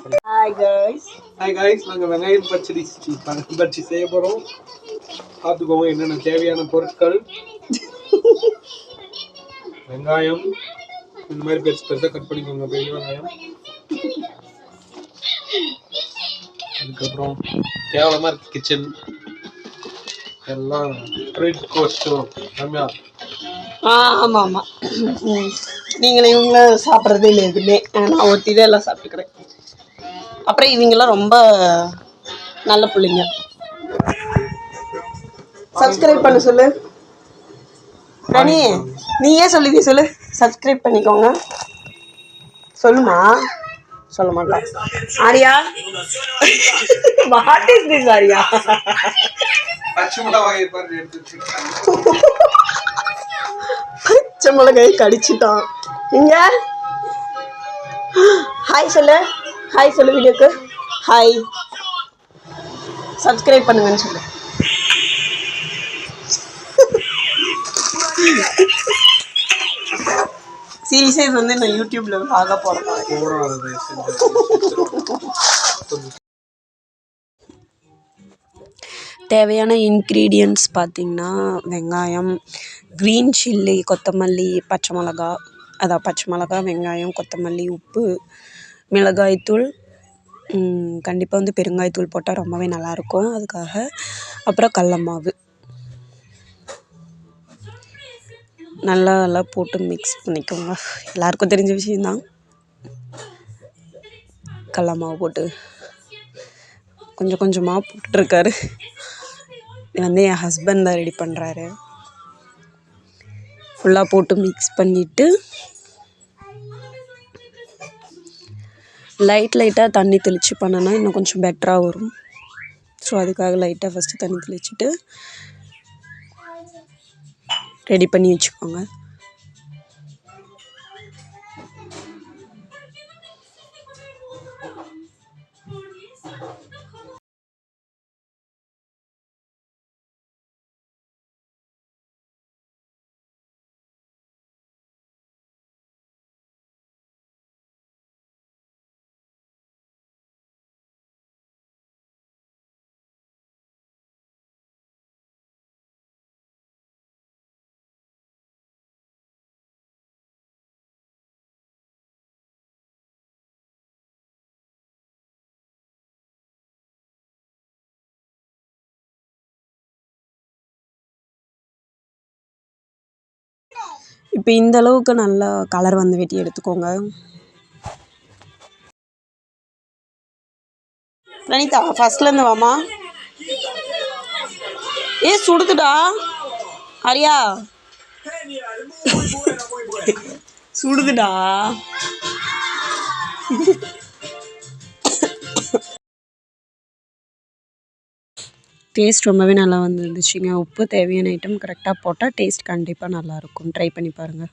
Hi guys hi நாங்கள் வெங்காயம் பச்சடி பழம் பச்சி செய்ய போகிறோம் பார்த்துக்கோங்க என்னென்ன தேவையான பொருட்கள். வெங்காயம். இந்த மாதிரி பெருசு பெருசாக கட் பண்ணிக்கோங்க பெரிய வெங்காயம். அதுக்கப்புறம் கேவலமாக இருக்கு கிச்சன் எல்லாம் ட்ரீட் கோஸ்டும் ரம்யா. ஆமாம். ஆமாம் நீங்களும் இவங்கள சாப்பிட்றதே இல்லை எதுவுமே. நான் ஒருத்தி தான் எல்லாம் சாப்பிட்டுக்கிறேன். அப்புறம் இவங்கெல்லாம் ரொம்ப நல்ல பிள்ளைங்க. சப்ஸ்கிரைப் பண்ண சொல்லு. ரணி நீயே சொல்லுதி சொல்லு? சப்ஸ்கிரைப் பண்ணிக்கோங்க. சொல்லுமா? சொல்ல மாட்டா. Arya? What is this Arya? பச்சை மிளகாய் கடிச்சிட்டான். இங்க. ஹாய் சொல்லு. ஹாய் சொல்லு வீடியோக்கு ஹாய் சப்ஸ்கிரைப் பண்ணுங்கன்னு சொல்லு. சீரியஸாக இது வந்து நான் யூடியூப்ல ஆக போகிறேன் தேவையான இன்க்ரீடியன்ட்ஸ் பார்த்திங்கன்னா வெங்காயம் க்ரீன் சில்லி கொத்தமல்லி பச்சை மிளகா அதான் பச்சை மிளகா வெங்காயம் கொத்தமல்லி உப்பு மிளகாய்த்தூள் கண்டிப்பாக வந்து பெருங்காயத்தூள் போட்டால் ரொம்பவே நல்லாயிருக்கும். அதுக்காக அப்புறம் கடல மாவு நல்லா போட்டு மிக்ஸ் பண்ணிக்கோங்க. எல்லாருக்கும் தெரிஞ்ச விஷயந்தான் கடல மாவு போட்டு. கொஞ்சம் கொஞ்சமாக போட்டுருக்காரு இது வந்து என் ஹஸ்பண்ட் தான் ரெடி பண்ணுறாரு ஃபுல்லாக போட்டு மிக்ஸ் பண்ணிவிட்டு லைட் லைட்டாக தண்ணி தெளித்து பண்ணனா இன்னும் கொஞ்சம் பெட்டராக வரும். ஸோ அதுக்காக லைட்டாக ஃபஸ்ட்டு தண்ணி தெளிச்சுட்டு ரெடி பண்ணி வச்சுக்கோங்க. இப்போ இந்த அளவுக்கு நல்லா கலர் வந்து வெட்டி எடுத்துக்கோங்க. பிரணிதா ஃபஸ்ட்லேருந்து வாமா ஏ சுடுதுடா. ஹரியா சுடுதுடா. டேஸ்ட் ரொம்பவே நல்லா வந்துருந்துச்சுங்க. உப்பு தேவையான ஐட்டம் கரெக்டாக போட்டால் டேஸ்ட் கண்டிப்பாக நல்லாயிருக்கும் ட்ரை பண்ணி பாருங்கள்